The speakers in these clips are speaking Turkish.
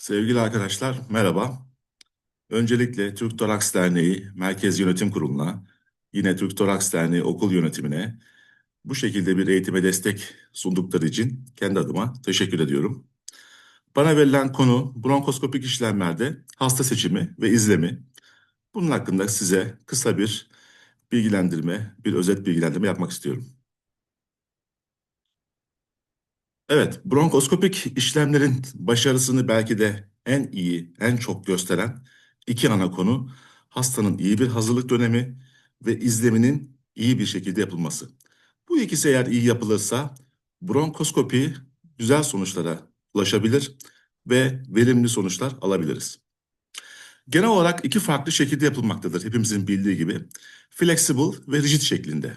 Sevgili arkadaşlar, merhaba. Öncelikle Türk Toraks Derneği Merkez Yönetim Kurulu'na, yine Türk Toraks Derneği okul yönetimine bu şekilde bir eğitime destek sundukları için kendi adıma teşekkür ediyorum. Bana verilen konu bronkoskopik işlemlerde hasta seçimi ve izlemi. Bunun hakkında size kısa bir bilgilendirme, bir özet bilgilendirme yapmak istiyorum. Evet, bronkoskopik işlemlerin başarısını belki de en iyi, en çok gösteren iki ana konu hastanın iyi bir hazırlık dönemi ve izleminin iyi bir şekilde yapılması. Bu ikisi eğer iyi yapılırsa bronkoskopi güzel sonuçlara ulaşabilir ve verimli sonuçlar alabiliriz. Genel olarak iki farklı şekilde yapılmaktadır hepimizin bildiği gibi. Flexible ve rigid şeklinde.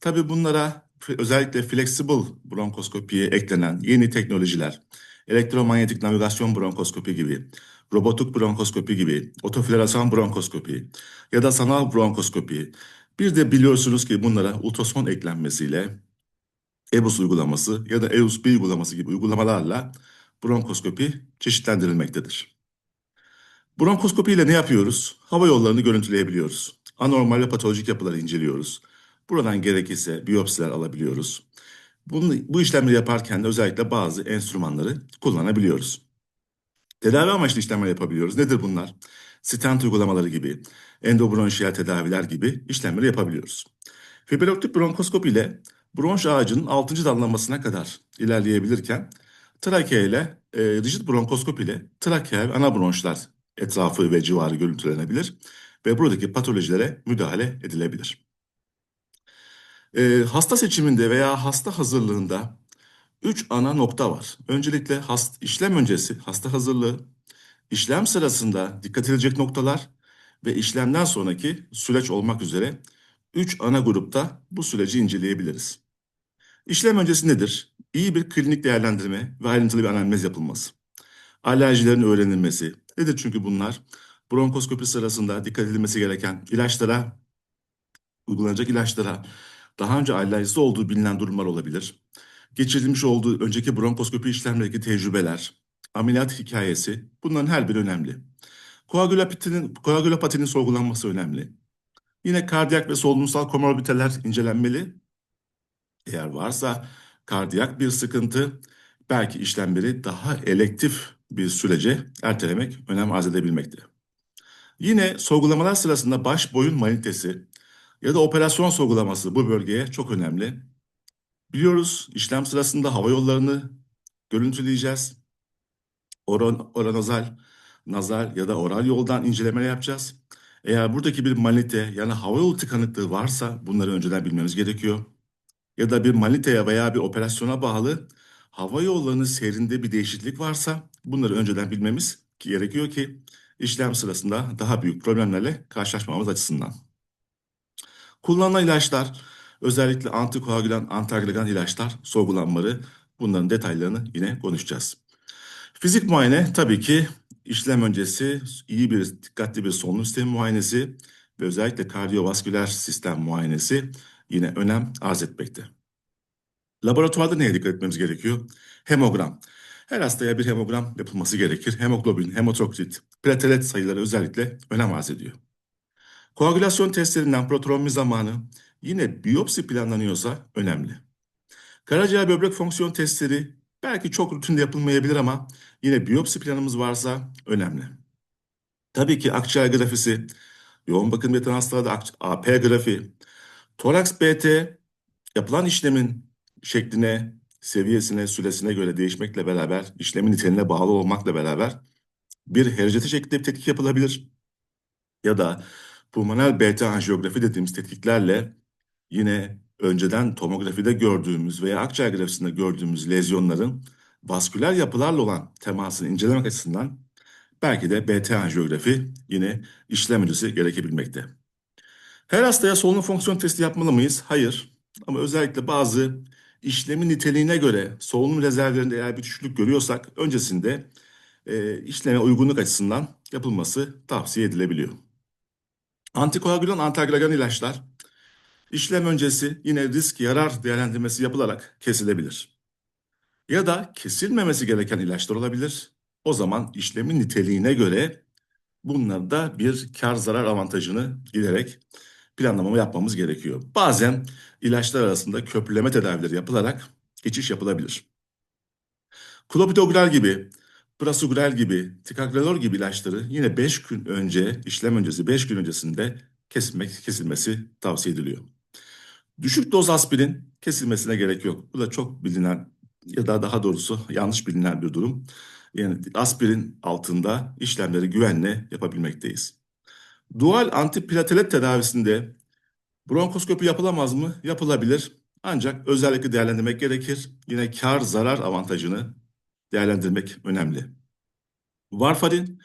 Tabii bunlara özellikle flexible bronkoskopiye eklenen yeni teknolojiler, elektromanyetik navigasyon bronkoskopi gibi, robotik bronkoskopi gibi, otofloresan bronkoskopi ya da sanal bronkoskopi. Bir de biliyorsunuz ki bunlara ultrason eklenmesiyle EBUS uygulaması ya da EUS-B uygulaması gibi uygulamalarla bronkoskopi çeşitlendirilmektedir. Bronkoskopi ile ne yapıyoruz? Hava yollarını görüntüleyebiliyoruz. Anormal ve patolojik yapıları inceliyoruz. Buradan gerekirse biyopsiler alabiliyoruz. Bunu, bu işlemleri yaparken de özellikle bazı enstrümanları kullanabiliyoruz. Tedavi amaçlı işlemler yapabiliyoruz. Nedir bunlar? Stent uygulamaları gibi, endobronşiyel tedaviler gibi işlemleri yapabiliyoruz. Fiberoptik bronkoskopi ile bronş ağacının 6. dallanmasına kadar ilerleyebilirken trakea ile e, rigid bronkoskopi ile trakea ve ana bronşlar etrafı ve civarı görüntülenebilir ve buradaki patolojilere müdahale edilebilir. E, hasta seçiminde veya hasta hazırlığında üç ana nokta var. Öncelikle hast, işlem öncesi hasta hazırlığı, işlem sırasında dikkat edilecek noktalar ve işlemden sonraki süreç olmak üzere üç ana grupta bu süreci inceleyebiliriz. İşlem öncesi nedir? İyi bir klinik değerlendirme ve ayrıntılı bir analiz yapılması. Alerjilerin öğrenilmesi. Nedir çünkü bunlar? Bronkoskopi sırasında dikkat edilmesi gereken ilaçlara, uygulanacak ilaçlara, daha önce alerjisi olduğu bilinen durumlar olabilir. Geçirilmiş olduğu önceki bronkoskopi işlemlerindeki tecrübeler, ameliyat hikayesi bunların her biri önemli. Koagülopatinin, koagülopatinin sorgulanması önemli. Yine kardiyak ve solunumsal komorbiditeler incelenmeli. Eğer varsa kardiyak bir sıkıntı belki işlemleri daha elektif bir sürece ertelemek önem arz edebilmekte. Yine sorgulamalar sırasında baş boyun manitesi ya da operasyon sorgulaması bu bölgeye çok önemli. Biliyoruz işlem sırasında hava yollarını görüntüleyeceğiz. Oran, oranozal, nazal ya da oral yoldan inceleme yapacağız. Eğer buradaki bir malite yani hava yolu tıkanıklığı varsa bunları önceden bilmemiz gerekiyor. Ya da bir maliteye veya bir operasyona bağlı hava yollarının seyrinde bir değişiklik varsa bunları önceden bilmemiz gerekiyor ki işlem sırasında daha büyük problemlerle karşılaşmamız açısından. Kullanılan ilaçlar özellikle antikoagülan, antiagregan ilaçlar sorgulanmaları bunların detaylarını yine konuşacağız. Fizik muayene tabii ki işlem öncesi iyi bir dikkatli bir solunum sistemi muayenesi ve özellikle kardiyovasküler sistem muayenesi yine önem arz etmekte. Laboratuvarda neye dikkat etmemiz gerekiyor? Hemogram. Her hastaya bir hemogram yapılması gerekir. Hemoglobin, hematokrit, platelet sayıları özellikle önem arz ediyor. Koagülasyon testlerinden protrombi zamanı yine biyopsi planlanıyorsa önemli. Karaciğer böbrek fonksiyon testleri belki çok rutinde yapılmayabilir ama yine biyopsi planımız varsa önemli. Tabii ki akciğer grafisi, yoğun bakım yatan hastalarda AP grafi, toraks BT yapılan işlemin şekline, seviyesine, süresine göre değişmekle beraber, işlemin niteliğine bağlı olmakla beraber bir hereceti şeklinde bir tetkik yapılabilir. Ya da pulmonal beta anjiyografi dediğimiz tetkiklerle yine önceden tomografide gördüğümüz veya akciğer grafisinde gördüğümüz lezyonların vasküler yapılarla olan temasını incelemek açısından belki de beta anjiyografi yine işlem öncesi gerekebilmekte. Her hastaya solunum fonksiyon testi yapmalı mıyız? Hayır. Ama özellikle bazı işlemin niteliğine göre solunum rezervlerinde eğer bir düşüklük görüyorsak öncesinde e, işleme uygunluk açısından yapılması tavsiye edilebiliyor. Antikoagülan antiagregan ilaçlar işlem öncesi yine risk yarar değerlendirmesi yapılarak kesilebilir. Ya da kesilmemesi gereken ilaçlar olabilir o zaman işlemin niteliğine göre bunları da bir kar zarar avantajını giderek planlamamı yapmamız gerekiyor. Bazen ilaçlar arasında köprüleme tedavileri yapılarak geçiş yapılabilir. Klopidogrel gibi, prasugrel gibi, ticagrelor gibi ilaçları yine 5 gün önce, işlem öncesi 5 gün öncesinde kesilmek, kesilmesi tavsiye ediliyor. Düşük doz aspirin kesilmesine gerek yok. Bu da çok bilinen ya da daha doğrusu yanlış bilinen bir durum. Yani aspirin altında işlemleri güvenle yapabilmekteyiz. Dual antiplatelet tedavisinde bronkoskopi yapılamaz mı? Yapılabilir. Ancak özellikle değerlendirmek gerekir. Yine kar zarar avantajını değerlendirmek önemli. Varfarin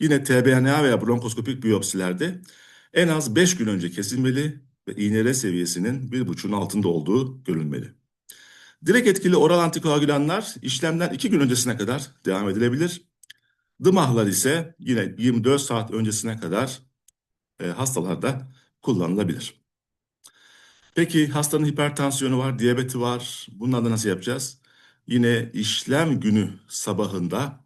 yine TBNA veya bronkoskopik biyopsilerde en az 5 gün önce kesilmeli ve iğnele seviyesinin 1,5'un altında olduğu görülmeli. Direkt etkili oral antikoagülanlar işlemden 2 gün öncesine kadar devam edilebilir. Dımahlar ise yine 24 saat öncesine kadar e, hastalarda kullanılabilir. Peki hastanın hipertansiyonu var, diyabeti var. Bunları nasıl yapacağız? Yine işlem günü sabahında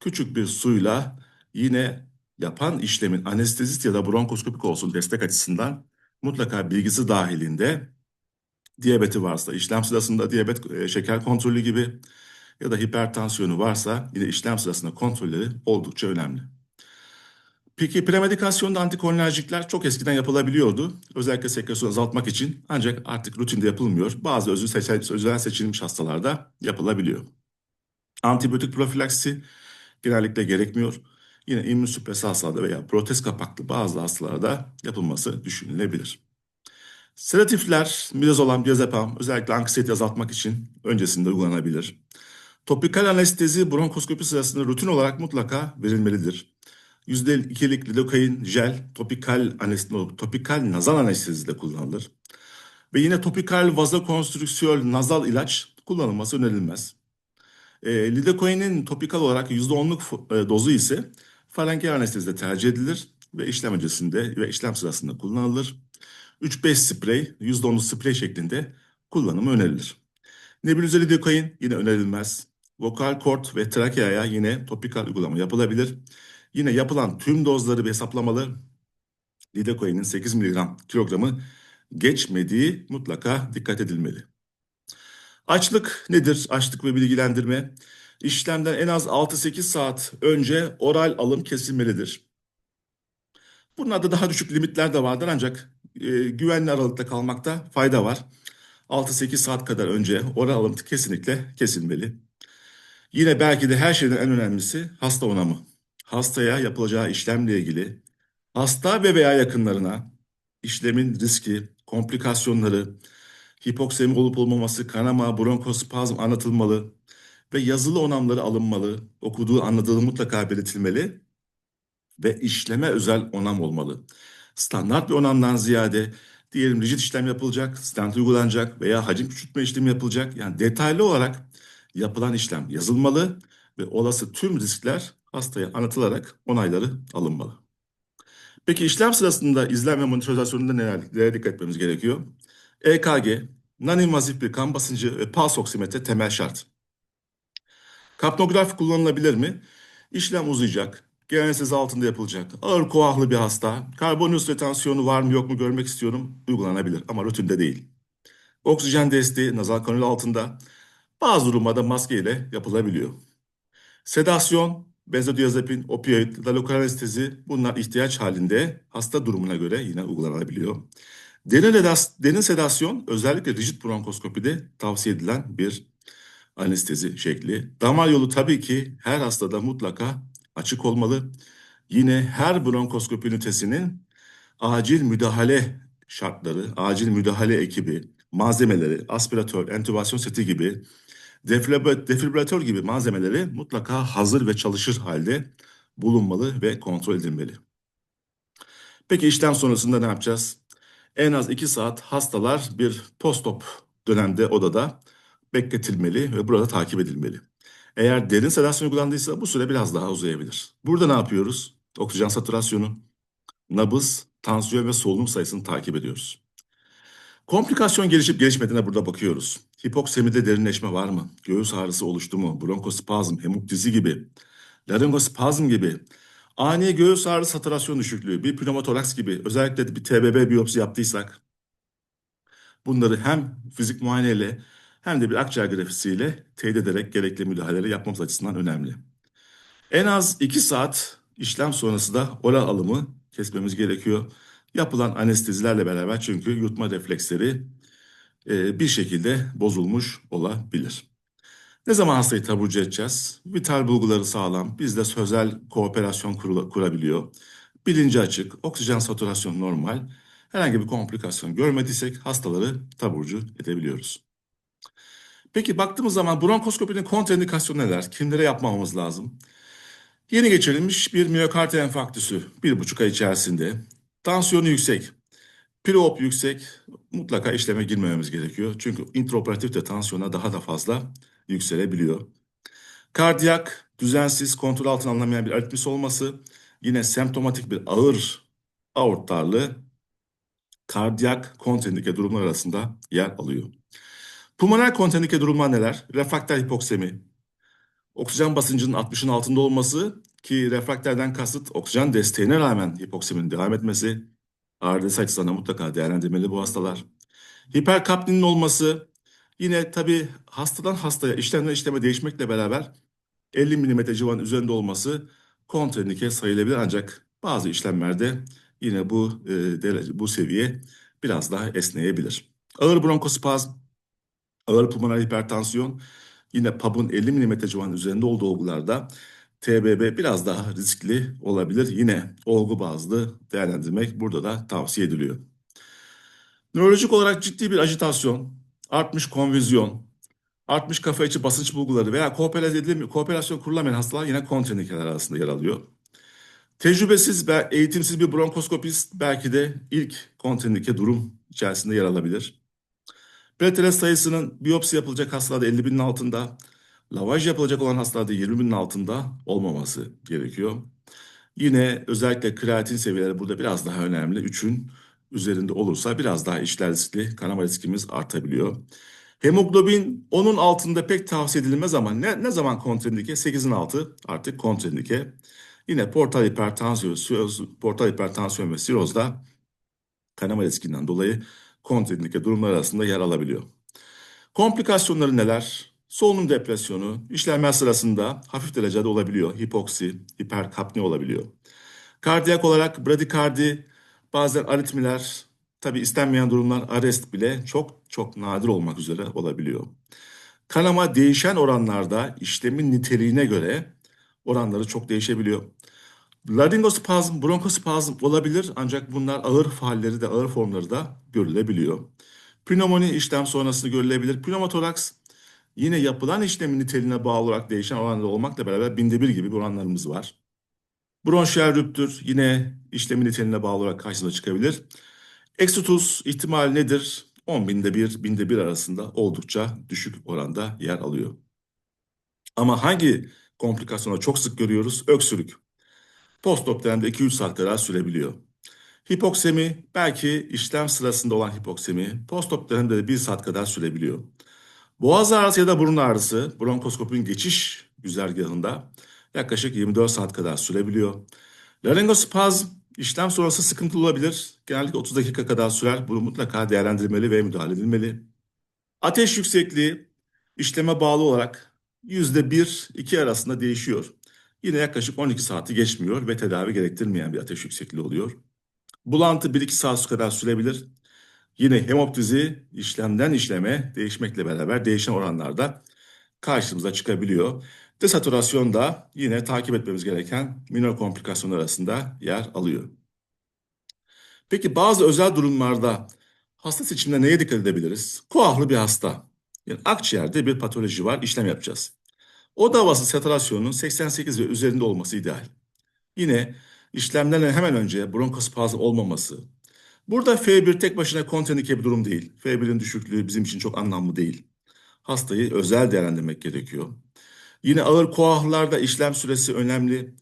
küçük bir suyla yine yapan işlemin anestezist ya da bronkoskopik olsun destek açısından mutlaka bilgisi dahilinde diyabeti varsa işlem sırasında diyabet e, şeker kontrolü gibi ya da hipertansiyonu varsa yine işlem sırasında kontrolleri oldukça önemli. Peki premedikasyonda antikolinerjikler çok eskiden yapılabiliyordu. Özellikle sekresyonu azaltmak için ancak artık rutinde yapılmıyor. Bazı özel, seçil, özel seçilmiş hastalarda yapılabiliyor. Antibiyotik profilaksi genellikle gerekmiyor. Yine immünsüpresi hastalarda veya protez kapaklı bazı hastalarda yapılması düşünülebilir. Sedatifler, midazolam, diazepam özellikle anksiyete azaltmak için öncesinde uygulanabilir. Topikal anestezi bronkoskopi sırasında rutin olarak mutlaka verilmelidir. %2'lik lidokain jel topikal anestezi, topikal nazal anestezide kullanılır. Ve yine topikal vazokonstrüksiyon nazal ilaç kullanılması önerilmez. E, lidokainin topikal olarak %10'luk e, dozu ise farengeal anestezide tercih edilir ve işlem öncesinde ve işlem sırasında kullanılır. 3-5 sprey, %10'lu sprey şeklinde kullanımı önerilir. Nebulize lidokain yine önerilmez. Vokal kort ve trakeaya yine topikal uygulama yapılabilir. Yine yapılan tüm dozları hesaplamalı. Lidokain'in 8 mg kilogramı geçmediği mutlaka dikkat edilmeli. Açlık nedir? Açlık ve bilgilendirme. İşlemden en az 6-8 saat önce oral alım kesilmelidir. Bunlarda daha düşük limitler de vardır ancak e, güvenli aralıkta kalmakta fayda var. 6-8 saat kadar önce oral alım kesinlikle kesilmeli. Yine belki de her şeyden en önemlisi hasta onamı. Hastaya yapılacağı işlemle ilgili hasta ve veya yakınlarına işlemin riski, komplikasyonları, hipoksemi olup olmaması, kanama, bronkospazm anlatılmalı ve yazılı onamları alınmalı, okuduğu anladığı mutlaka belirtilmeli ve işleme özel onam olmalı. Standart bir onamdan ziyade diyelim rigid işlem yapılacak, stent uygulanacak veya hacim küçültme işlemi yapılacak. Yani detaylı olarak yapılan işlem yazılmalı ve olası tüm riskler hastaya anlatılarak onayları alınmalı. Peki işlem sırasında izlem ve monitorizasyonunda neler, nelere dikkat etmemiz gerekiyor? EKG, non-invazif bir kan basıncı ve pulse oksimetre temel şart. Kapnografi kullanılabilir mi? İşlem uzayacak. Genel altında yapılacak. Ağır koahlı bir hasta. Karbonhidrat retansiyonu var mı yok mu görmek istiyorum. Uygulanabilir ama rutinde değil. Oksijen desteği nazal kanül altında. Bazı durumlarda maske ile yapılabiliyor. Sedasyon, benzodiazepin, opioid, lokal anestezi bunlar ihtiyaç halinde hasta durumuna göre yine uygulanabiliyor. Derin, derin sedasyon özellikle rigid bronkoskopide tavsiye edilen bir anestezi şekli. Damar yolu tabii ki her hastada mutlaka açık olmalı. Yine her bronkoskopi ünitesinin acil müdahale şartları, acil müdahale ekibi, malzemeleri, aspiratör, entübasyon seti gibi, defibrilatör gibi malzemeleri mutlaka hazır ve çalışır halde bulunmalı ve kontrol edilmeli. Peki işlem sonrasında ne yapacağız? En az 2 saat hastalar bir postop dönemde odada bekletilmeli ve burada takip edilmeli. Eğer derin sedasyon uygulandıysa bu süre biraz daha uzayabilir. Burada ne yapıyoruz? Oksijen satürasyonu, nabız, tansiyon ve solunum sayısını takip ediyoruz. Komplikasyon gelişip gelişmediğine burada bakıyoruz. Hipoksemide derinleşme var mı? Göğüs ağrısı oluştu mu? Bronkospazm, hemoptizi gibi laringospazm gibi, ani göğüs ağrı saturasyon düşüklüğü, bir pneumotoraks gibi özellikle bir TBB biyopsi yaptıysak bunları hem fizik muayeneyle hem de bir akciğer grafisiyle teyit ederek gerekli müdahaleleri yapmamız açısından önemli. En az 2 saat işlem sonrası da oral alımı kesmemiz gerekiyor. Yapılan anestezilerle beraber çünkü yutma refleksleri e, bir şekilde bozulmuş olabilir. Ne zaman hastayı taburcu edeceğiz? Vital bulguları sağlam, bizde sözel kooperasyon kur kurabiliyor. Bilinci açık, oksijen satürasyon normal. Herhangi bir komplikasyon görmediysek hastaları taburcu edebiliyoruz. Peki baktığımız zaman bronkoskopinin kontraindikasyonu neler? Kimlere yapmamamız lazım? Yeni geçirilmiş bir miyokard enfarktüsü bir buçuk ay içerisinde. Tansiyonu yüksek, Preop yüksek, mutlaka işleme girmememiz gerekiyor. Çünkü intraoperatif de tansiyona daha da fazla yükselebiliyor. Kardiyak, düzensiz, kontrol altına alınamayan bir aritmisi olması, yine semptomatik bir ağır aort darlığı, kardiyak kontrindike durumlar arasında yer alıyor. Pulmoner kontrindike durumlar neler? Refrakter hipoksemi, oksijen basıncının 60'ın altında olması ki refrakterden kasıt oksijen desteğine rağmen hipokseminin devam etmesi, ARDS açısından mutlaka değerlendirmeli bu hastalar. Hiperkapninin olması yine tabii hastadan hastaya işlemden işleme değişmekle beraber 50 mm civarın üzerinde olması kontraindike sayılabilir ancak bazı işlemlerde yine bu e, derece, bu seviye biraz daha esneyebilir. Ağır bronkospazm, ağır pulmoner hipertansiyon yine PAB'ın 50 mm civarın üzerinde olduğu olgularda TBB biraz daha riskli olabilir. Yine olgu bazlı değerlendirmek burada da tavsiye ediliyor. Nörolojik olarak ciddi bir ajitasyon, artmış konvizyon, artmış kafa içi basınç bulguları veya kooperasyon, kooperasyon kurulamayan hastalar yine kontraindikeler arasında yer alıyor. Tecrübesiz ve eğitimsiz bir bronkoskopist belki de ilk kontraindike durum içerisinde yer alabilir. Platelet sayısının biyopsi yapılacak hastalarda 50 binin altında, lavaj yapılacak olan hastalarda 20 binin altında olmaması gerekiyor. Yine özellikle kreatin seviyeleri burada biraz daha önemli. 3'ün üzerinde olursa biraz daha işler riskli, kanama riskimiz artabiliyor. Hemoglobin onun altında pek tavsiye edilmez ama ne, ne zaman kontraindike? 8'in altı artık kontraindike. Yine portal hipertansiyon, portal hipertansiyon ve sirozda kanama riskinden dolayı kontraindike durumlar arasında yer alabiliyor. Komplikasyonları neler? Solunum depresyonu, işlemler sırasında hafif derecede olabiliyor. Hipoksi, hiperkapni olabiliyor. Kardiyak olarak bradikardi, bazen aritmiler, tabi istenmeyen durumlar arrest bile çok çok nadir olmak üzere olabiliyor. Kanama değişen oranlarda işlemin niteliğine göre oranları çok değişebiliyor. Laringospazm, bronkospazm olabilir ancak bunlar ağır faalleri de ağır formları da görülebiliyor. Pnömoni işlem sonrasında görülebilir. Pneumotoraks yine yapılan işlemin niteliğine bağlı olarak değişen oranlarda olmakla beraber binde bir gibi bir oranlarımız var. Bronşiyel rüptür yine işlemin niteliğine bağlı olarak karşımıza çıkabilir. Exitus ihtimal nedir? 10 binde bir, binde bir arasında oldukça düşük oranda yer alıyor. Ama hangi komplikasyonu çok sık görüyoruz? Öksürük. Postop dönemde 2-3 saat kadar sürebiliyor. Hipoksemi belki işlem sırasında olan hipoksemi postop dönemde de 1 saat kadar sürebiliyor. Boğaz ağrısı ya da burun ağrısı bronkoskopun geçiş güzergahında yaklaşık 24 saat kadar sürebiliyor. Laringospazm işlem sonrası sıkıntılı olabilir. Genellikle 30 dakika kadar sürer. Bunu mutlaka değerlendirmeli ve müdahale edilmeli. Ateş yüksekliği işleme bağlı olarak %1-2 arasında değişiyor. Yine yaklaşık 12 saati geçmiyor ve tedavi gerektirmeyen bir ateş yüksekliği oluyor. Bulantı 1-2 saat kadar sürebilir. Yine hemoptizi işlemden işleme değişmekle beraber değişen oranlarda karşımıza çıkabiliyor. Desaturasyon da yine takip etmemiz gereken minor komplikasyonlar arasında yer alıyor. Peki bazı özel durumlarda hasta seçiminde neye dikkat edebiliriz? Koahlı bir hasta. Yani akciğerde bir patoloji var, işlem yapacağız. O davası saturasyonunun 88 ve üzerinde olması ideal. Yine işlemden hemen önce bronkospazm olmaması. Burada F1 tek başına kontradike bir durum değil. F1'in düşüklüğü bizim için çok anlamlı değil. Hastayı özel değerlendirmek gerekiyor. Yine ağır koahlarda işlem süresi önemli.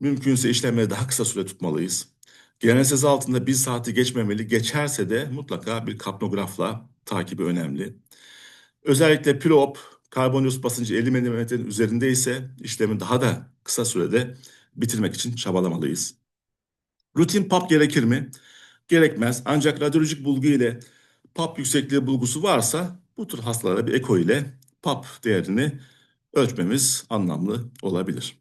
Mümkünse işlemleri daha kısa süre tutmalıyız. Genel altında bir saati geçmemeli. Geçerse de mutlaka bir kapnografla takibi önemli. Özellikle preop, karbondioksit basıncı 50 mm'nin üzerinde ise işlemin daha da kısa sürede bitirmek için çabalamalıyız. Rutin PAP gerekir mi? Gerekmez. Ancak radyolojik bulgu ile PAP yüksekliği bulgusu varsa bu tür hastalara bir eko ile PAP değerini ölçmemiz anlamlı olabilir.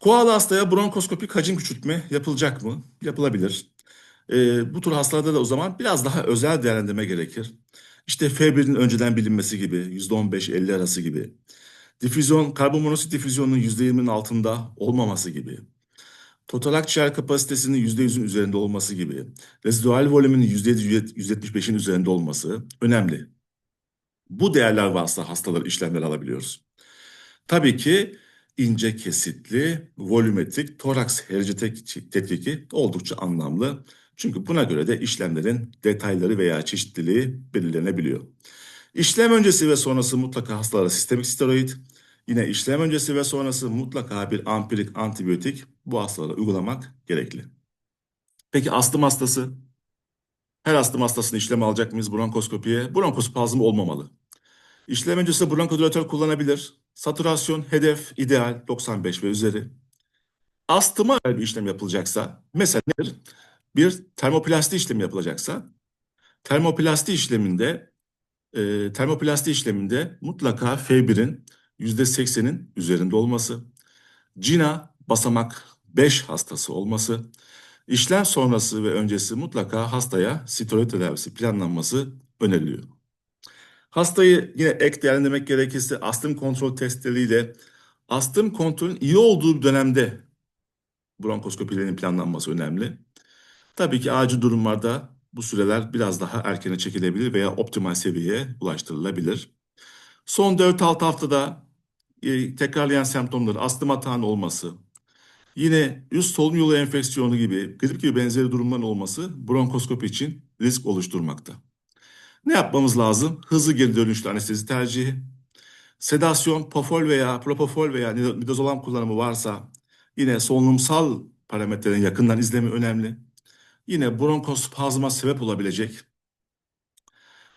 Koala hastaya bronkoskopik hacim küçültme yapılacak mı? Yapılabilir. Ee, bu tür hastalarda da o zaman biraz daha özel değerlendirme gerekir. İşte F1'in önceden bilinmesi gibi, %15-50 arası gibi. Difüzyon, karbonmonoksit difüzyonunun %20'nin altında olmaması gibi. Total akciğer kapasitesinin %100'ün üzerinde olması gibi. Rezidual volümünün %175'in üzerinde olması önemli. Bu değerler varsa hastalar işlemler alabiliyoruz. Tabii ki ince kesitli, volümetrik toraks herici tetkiki oldukça anlamlı. Çünkü buna göre de işlemlerin detayları veya çeşitliliği belirlenebiliyor. İşlem öncesi ve sonrası mutlaka hastalara sistemik steroid, yine işlem öncesi ve sonrası mutlaka bir ampirik antibiyotik bu hastalara uygulamak gerekli. Peki astım hastası? Her astım hastasını işlem alacak mıyız bronkoskopiye? Bronkospazm olmamalı. İşlem öncesi bronkodilatör kullanabilir. Saturasyon hedef ideal 95 ve üzeri. Astıma bir işlem yapılacaksa mesela nedir? Bir termoplasti işlemi yapılacaksa termoplasti işleminde e, termoplasti işleminde mutlaka F1'in %80'in üzerinde olması, CINA basamak 5 hastası olması, işlem sonrası ve öncesi mutlaka hastaya steroid tedavisi planlanması öneriliyor. Hastayı yine ek değerlendirmek gerekirse astım kontrol testleriyle astım kontrolün iyi olduğu dönemde bronkoskopilerin planlanması önemli. Tabii ki acil durumlarda bu süreler biraz daha erkene çekilebilir veya optimal seviyeye ulaştırılabilir. Son 4-6 haftada e, tekrarlayan semptomları astım atağının olması, yine üst solunum yolu enfeksiyonu gibi, grip gibi benzeri durumların olması bronkoskopi için risk oluşturmakta. Ne yapmamız lazım? Hızlı geri dönüşlü anestezi tercihi. Sedasyon, pofol veya propofol veya midazolam kullanımı varsa yine solunumsal parametrelerin yakından izlemi önemli. Yine bronkospazma sebep olabilecek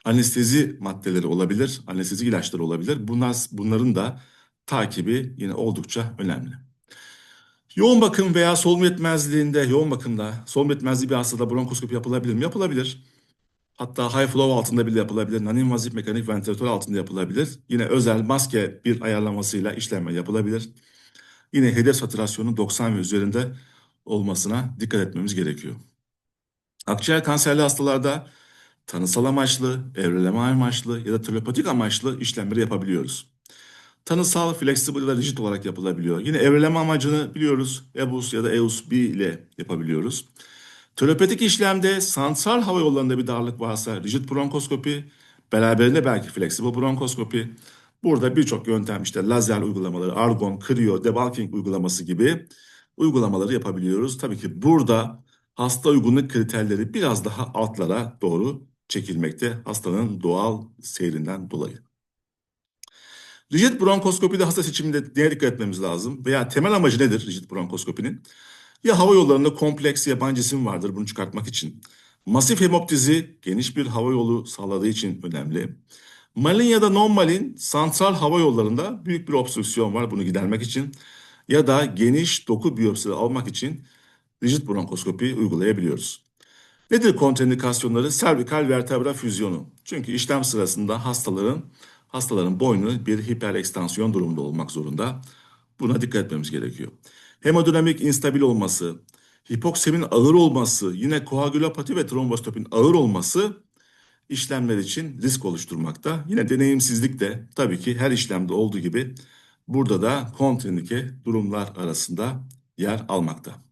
anestezi maddeleri olabilir, anestezi ilaçları olabilir. Bunlar, bunların da takibi yine oldukça önemli. Yoğun bakım veya solunum yetmezliğinde, yoğun bakımda solunum yetmezliği bir hastada bronkoskopi yapılabilir mi? Yapılabilir. Hatta high flow altında bile yapılabilir. Non-invazif mekanik ventilatör altında yapılabilir. Yine özel maske bir ayarlamasıyla işlem yapılabilir. Yine hedef satürasyonun 90 ve üzerinde olmasına dikkat etmemiz gerekiyor. Akciğer kanserli hastalarda tanısal amaçlı, evreleme amaçlı ya da telepatik amaçlı işlemleri yapabiliyoruz. Tanısal, flexible da rigid olarak yapılabiliyor. Yine evreleme amacını biliyoruz. EBUS ya da EUS-B ile yapabiliyoruz. Terapetik işlemde santral hava yollarında bir darlık varsa rigid bronkoskopi, beraberinde belki flexible bronkoskopi. Burada birçok yöntem işte lazer uygulamaları, argon, kriyo, debulking uygulaması gibi uygulamaları yapabiliyoruz. Tabii ki burada hasta uygunluk kriterleri biraz daha altlara doğru çekilmekte hastanın doğal seyrinden dolayı. Rigid bronkoskopide hasta seçiminde neye dikkat etmemiz lazım? Veya temel amacı nedir rigid bronkoskopinin? Ya hava yollarında kompleks yabancı isim vardır bunu çıkartmak için. Masif hemoptizi geniş bir hava yolu sağladığı için önemli. Malin ya da non-malin santral hava yollarında büyük bir obstrüksiyon var bunu gidermek için. Ya da geniş doku biyopsileri almak için rigid bronkoskopi uygulayabiliyoruz. Nedir kontraindikasyonları? Servikal vertebra füzyonu. Çünkü işlem sırasında hastaların hastaların boynu bir hiperekstansiyon durumunda olmak zorunda. Buna dikkat etmemiz gerekiyor. Hemodinamik instabil olması, hipoksemin ağır olması, yine koagülopati ve trombostopin ağır olması işlemler için risk oluşturmakta. Yine deneyimsizlik de tabii ki her işlemde olduğu gibi burada da kontraindike durumlar arasında yer almakta.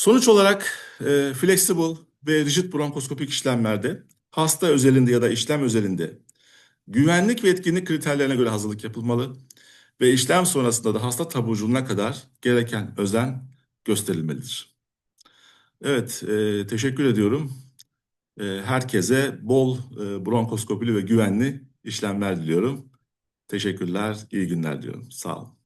Sonuç olarak e, flexible ve rigid bronkoskopik işlemlerde hasta özelinde ya da işlem özelinde güvenlik ve etkinlik kriterlerine göre hazırlık yapılmalı ve işlem sonrasında da hasta taburculuğuna kadar gereken özen gösterilmelidir. Evet, e, teşekkür ediyorum. E, herkese bol e, bronkoskopili ve güvenli işlemler diliyorum. Teşekkürler, iyi günler diyorum. Sağ olun.